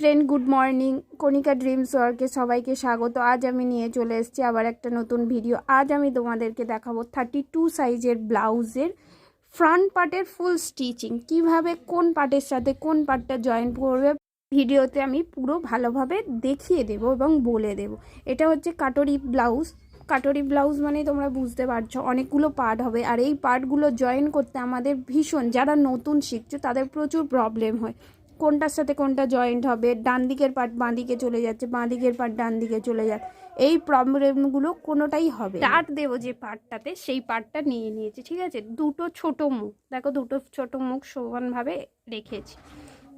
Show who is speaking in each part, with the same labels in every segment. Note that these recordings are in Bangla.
Speaker 1: Friend good morning Kanika dreams ওয়ার্কে সবাইকে স্বাগত। আজ আমি নিয়ে চলে এসেছি আবার একটা নতুন ভিডিও আজ আমি তোমাদেরকে দেখাবো থার্টি টু সাইজের ব্লাউজের ফ্রন্ট পার্টের ফুল স্টিচিং কীভাবে, কোন পার্টের সাথে কোন পার্টটা জয়েন করবে ভিডিওতে আমি পুরো ভালোভাবে দেখিয়ে দেব এবং বলে দেব। এটা হচ্ছে কাটরি ব্লাউজ। কাটরি ব্লাউজ মানে তোমরা বুঝতে পারছ, অনেকগুলো পার্ট হবে। আর এই পার্টগুলো জয়েন করতে আমাদের ভীষণ, যারা নতুন শিখছো, তাদের প্রচুর প্রবলেম হয়। কোনটার সাথে কোনটা জয়েন্ট হবে ডান দিকের পার্ট বাঁ দিকে চলে যাচ্ছে বাঁ দিকের পার্ট ডান দিকে চলে যাচ্ছে এই প্রবলেমগুলো কোনোটাই হবে ডাট দেবো যে পার্টটাতে সেই পার্টটা নিয়ে নিয়েছি ঠিক আছে? দুটো ছোট মুখ দেখো দুটো ছোট মুখ সমানভাবে রেখেছি।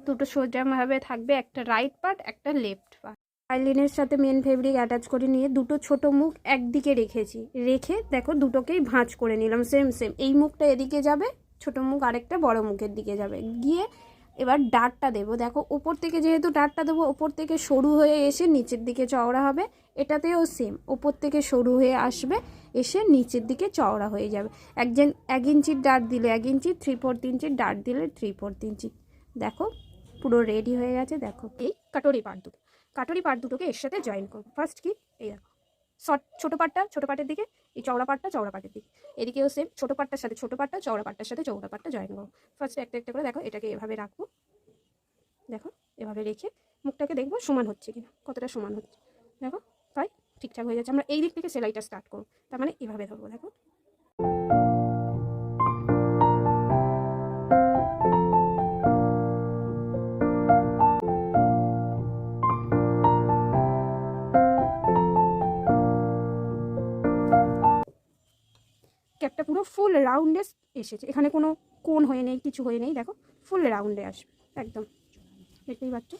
Speaker 1: দুটো সোজাভাবে থাকবে একটা রাইট পার্ট একটা লেফট পার্ট আইলিনের সাথে মেন ফেব্রিক অ্যাটাচ করে নিয়ে দুটো ছোট মুখ একদিকে রেখেছি। রেখে দেখো দুটোকেই ভাঁজ করে নিলাম সেম সেম এই মুখটা এদিকে যাবে ছোট মুখ আরেকটা বড় মুখের দিকে যাবে। গিয়ে এবার ডাটটা দেবো। দেখো ওপর থেকে যেহেতু ডাটটা দেবো ওপর থেকে সরু হয়ে এসে নিচের দিকে চওড়া হবে। এটাতেও সেম ওপর থেকে সরু হয়ে আসবে, এসে নিচের দিকে চওড়া হয়ে যাবে। একজন এক ইঞ্চির ডাট দিলে এক ইঞ্চি থ্রি ফোর্থ ইঞ্চির ডাট দিলে থ্রি ফোর্থ ইঞ্চি। দেখো, পুরো রেডি হয়ে গেছে, দেখো। এই কাটরি পার্ট দুটো, কাটরি পার্ট দুটোকে এর সাথে জয়েন করব। ফার্স্ট কি? এই দেখো। শর্ট ছোটো পাটটা, ছোটো পাটের দিকে, এই চওড়া পাটটা, চওড়া পাটের দিকে। এদিকেও সেম ছোটো পাটটার সাথে ছোটো পাটটা, চওড়া পাটটার সাথে চওড়া পাটটা জয়েন করো। ফার্স্ট একটা একটা করে দেখো, এটাকে এভাবে রাখব। দেখো, এভাবে রেখে মুখটাকে দেখব সমান হচ্ছে কিনা, কতটা সমান হচ্ছে। দেখো, তাই ঠিকঠাক হয়ে যাচ্ছে। আমরা এই দিক থেকে সেলাইটা স্টার্ট করব। তার মানে এভাবে ধরবো, দেখো। ফুল রাউন্ডে এসেছে। এখানে কোনো কোন হয়ে নেই, কিছু হয়ে নেই, দেখো ফুল রাউন্ডে আসবে, একদম। দেখতেই পাচ্ছ?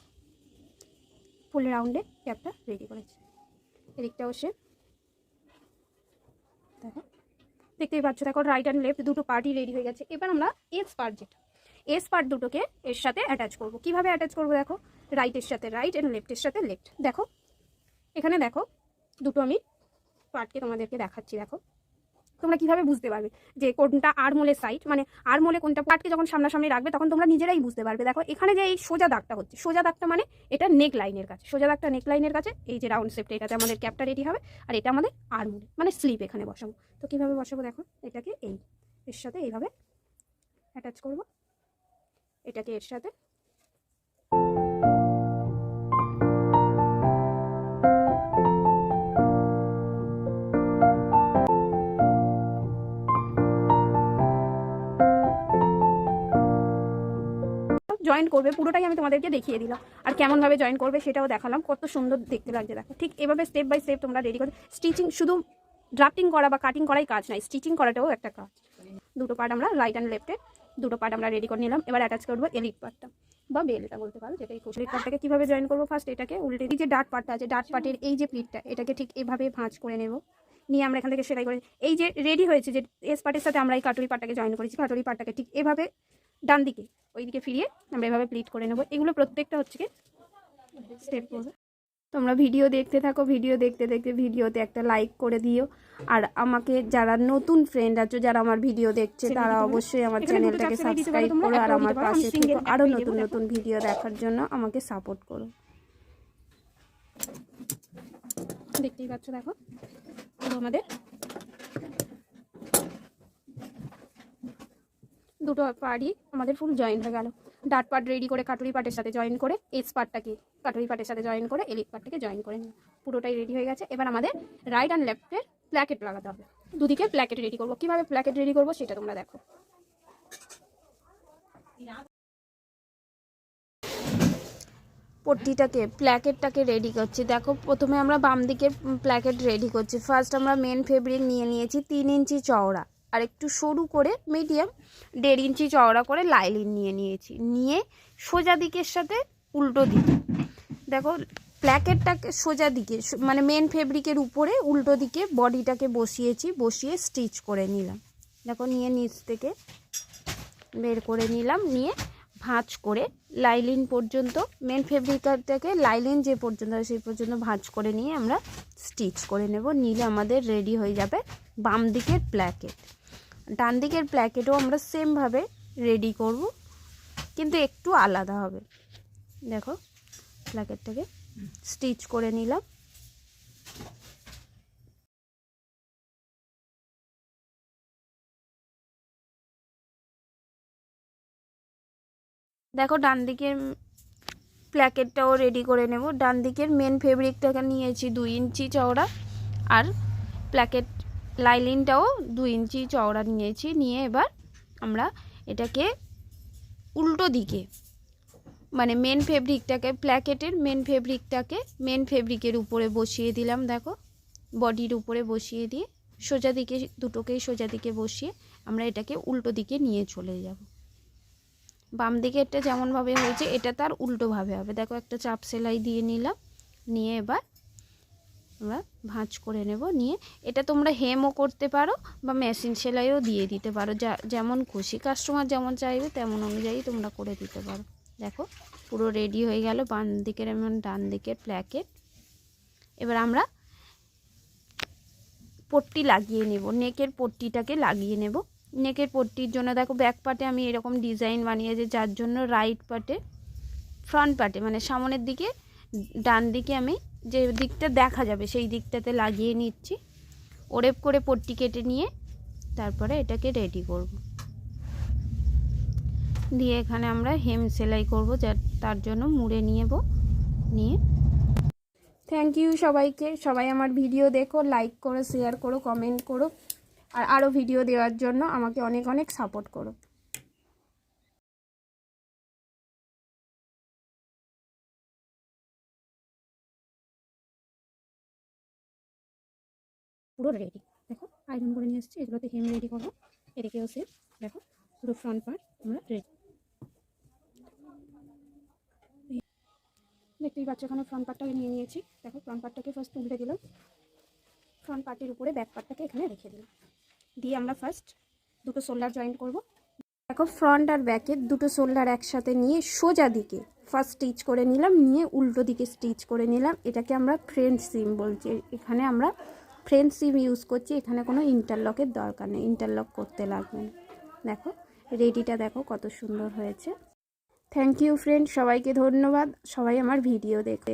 Speaker 1: ফুল রাউন্ডে ক্যাপটা রেডি করেছে। এদিকটাও সে। দেখো, দেখতেই পাচ্ছ, দেখো রাইট অ্যান্ড লেফট দুটো পার্টই রেডি হয়ে গেছে। এবার আমরা এস পার্ট যেটা এস পার্ট দুটোকে এর সাথে অ্যাটাচ করব। কীভাবে অ্যাটাচ করব, দেখো? রাইটের সাথে রাইট অ্যান্ড লেফটের সাথে লেফট দেখো, এখানে দেখো, দুটো আমি পার্টকে তোমাদেরকে দেখাচ্ছি, দেখো। তোমরা কীভাবে বুঝতে পারবে যে কোনটা আরমোলের সাইড মানে আরমোলে কোনটা পাটকে যখন সামনাসামনি রাখবে, তখন তোমরা নিজেরাই বুঝতে পারবে। দেখো, এখানে যে এই সোজা দাগটা হচ্ছে, সোজা দাগটা মানে এটা নেক লাইনের কাছে, সোজা দাগটা নেক লাইনের কাছে, এই যে রাউন্ড শেপটা এটাতে আমাদের ক্যাপটা রেডি হবে, আর এটা আমাদের আরমোলে মানে স্লিপ এখানে বসাবো। তো কীভাবে বসাবো দেখো, এটাকে এই, এর সাথে এইভাবে অ্যাটাচ করব, এটাকে এর সাথে করবে, পুরোটাই আমি তোমাদেরকে দেখিয়ে দিলাম। আর কেমনভাবে জয়েন করবে সেটাও দেখালাম। কত সুন্দর দেখতে লাগছে দেখো। ঠিক এভাবে স্টেপ বাই স্টেপ তোমরা রেডি করে স্টিচিং শুধু ড্রাফটিং করা বা কাটিং করাই কাজ নাই স্টিচিং করাটাও একটা কাজ। দুটো পার্ট আমরা রাইট অ্যান্ড লেফটে দুটো পার্ট আমরা রেডি করে নিলাম। এবার অ্যাটাচ করব এলিট পার্টটা বা বেলটা বলতে পারো, যেটাই এলিট পার্টটাকে কীভাবে জয়েন করব? ফার্স্ট এটাকে উল্টে যে ডাট পার্টটা আছে ডাট পার্টের এই যে প্লিটটা এটাকে ঠিক এভাবে ভাঁজ করে নেব। নিয়ে আমরা এখান থেকে সেলাই করে এই যে রেডি হয়েছে যে এস পার্টের সাথে আমরা এই কাটুরি পার্টটাকে জয়েন করেছি। কাটুরি পার্টটাকে ঠিক এভাবে ডান দিকে ওই দিকে ফিরিয়ে আমরা এভাবে প্লিট করে নেব। এগুলো প্রত্যেকটা হচ্ছে কি স্টেপ করবে। তোমরা ভিডিও দেখতে থাকো ভিডিও দেখতে দেখতে ভিডিওতে একটা লাইক করে দিও। আর আমাকে যারা নতুন ফ্রেন্ড আছো যারা আমার ভিডিও দেখছে তারা অবশ্যই আমার চ্যানেলটাকে সাবস্ক্রাইব করো আর আমার পাশে থেকো। আরও নতুন নতুন ভিডিও দেখার জন্য আমাকে সাপোর্ট করো। দেখতেই পাচ্ছ দেখো। আমাদের দুটো পার্টই আমাদের ফুল জয়েন হয়ে গেল। ডাট পার্ট রেডি করে কাটুরি পার্টের সাথে জয়েন করে এস পার্টটাকে কাটুরি পার্টের সাথে জয়েন করে এলিট পার্টটাকে জয়েন করে নিই পুরোটাই রেডি হয়ে গেছে। এবার আমাদের রাইট অ্যান্ড লেফটের প্ল্যাকেট লাগাতে হবে। দুদিকে প্ল্যাকেট রেডি করব। কীভাবে প্ল্যাকেট রেডি করব সেটা তোমরা দেখো। পট্টিটাকে প্ল্যাকেটটাকে রেডি করছি। দেখো, প্রথমে আমরা বাম দিকের প্ল্যাকেট রেডি করছি। ফার্স্ট আমরা মেন ফেব্রিক নিয়ে নিয়েছি, তিন ইঞ্চি চওড়া। আর একটু সরু করে মিডিয়াম দেড় ইঞ্চি চওড়া করে লাইলিন নিয়ে নিয়েছি। নিয়ে সোজা দিকের সাথে উল্টো দিকে। দেখো প্ল্যাকেটটাকে সোজা দিকে মানে মেন ফেব্রিকের উপরে উল্টো দিকে বডিটাকে বসিয়েছি, বসিয়ে স্টিচ করে নিলাম। দেখো, নিয়ে নিচ থেকে বের করে নিলাম, নিয়ে ভাঁজ করে লাইলিন পর্যন্ত মেন ফেব্রিকটাকে লাইলিন যে পর্যন্ত সেই পর্যন্ত ভাঁজ করে নিয়ে আমরা স্টিচ করে নেব। নিলে আমাদের রেডি হয়ে যাবে বাম দিকের প্ল্যাকেট ডান দিকের প্ল্যাকেটও আমরা সেমভাবে রেডি করব, কিন্তু একটু আলাদা হবে। দেখো প্ল্যাকেটটাকে স্টিচ করে নিলাম। দেখো ডান দিকের প্ল্যাকেটটাও রেডি করে নেব। ডান দিকের মেন ফেব্রিকটাকে নিয়েছি দুই ইঞ্চি চওড়া, আর প্ল্যাকেট লাইলিনটাও দুই ইঞ্চি চওড়া নিয়েছি, নিয়ে এবার আমরা এটাকে উল্টো দিকে মানে মেন ফেব্রিকটাকে প্ল্যাকেটের মেন ফেব্রিকটাকে মেন ফেব্রিকের উপরে বসিয়ে দিলাম, দেখো। বডির উপরে বসিয়ে দিয়ে, সোজা দিকে, দুটোকেই সোজা দিকে বসিয়ে আমরা এটাকে উল্টো দিকে নিয়ে চলে যাব। বাম দিকে এটা যেমনভাবে হয়েছে, এটা তার উল্টোভাবে হবে। দেখো একটা চাপ সেলাই দিয়ে নিলাম, নিয়ে এবার আমরা ভাঁজ করে নেব, নিয়ে এটা তোমরা হেমও করতে পারো বা মেশিন সেলাইও দিয়ে দিতে পারো। যা, যেমন খুশি কাস্টমার যেমন চাইবে তেমন অনুযায়ী তোমরা করে দিতে পারো। দেখো, পুরো রেডি হয়ে গেল বাম দিকের এমন ডান দিকের প্ল্যাকেট এবার আমরা পট্টি লাগিয়ে নেব, নেকের পট্টিটাকে লাগিয়ে নেব। নেকের পট্টির জন্য দেখো ব্যাক পার্টে আমি এরকম ডিজাইন বানিয়েছি, যার জন্য রাইট পার্টে ফ্রন্ট পার্টে মানে সামনের দিকে, ডান দিকে আমি যে দিকটা দেখা যাবে, সেই দিকটাতে লাগিয়ে নিচ্ছি। ওরেপ করে পট্টি কেটে নিয়ে তারপরে এটাকে রেডি করব। দিয়ে এখানে আমরা হেম সেলাই করব যা তার জন্য মুড়ে নিয়েব নিয়ে। থ্যাংক ইউ সবাইকে। সবাই আমার ভিডিও দেখো লাইক করো শেয়ার করো কমেন্ট করো। আর আরও ভিডিও দেওয়ার জন্য আমাকে অনেক অনেক সাপোর্ট করো। পুরো রেডি দেখো, আয়রন করে নিয়ে এসেছি, এগুলোতে হেম রেডি করব। এদিকেও সে দেখো, পুরো ফ্রন্ট পার্ট আমরা রেডি দেখতেই পাচ্ছ, এখানে ফ্রন্ট পার্টটাকে নিয়ে নিয়েছি। দেখো ফ্রন্ট পার্টটাকে ফার্স্ট উল্টে দিলাম। ফ্রন্ট পার্টের উপরে ব্যাক পার্টটাকে এখানে রেখে দিলাম। দিয়ে আমরা ফার্স্ট দুটো শোল্ডার জয়েন্ট করব। দেখো ফ্রন্ট আর ব্যাকের দুটো শোল্ডার একসাথে নিয়ে সোজা দিকে ফার্স্ট স্টিচ করে নিলাম, নিয়ে উল্টো দিকে স্টিচ করে নিলাম। এটাকে আমরা ফ্রেন্ড সিম বলছি। এখানে আমরা ফ্রেঞ্চ সিম ইউজ করছি, এখানে কোনো ইন্টারলকের দরকার নেই, ইন্টারলক করতে লাগবে না। দেখো, রেডিটা দেখো কত সুন্দর হয়েছে। থ্যাংক ইউ ফ্রেন্ড সবাইকে ধন্যবাদ। সবাই আমার ভিডিও দেখে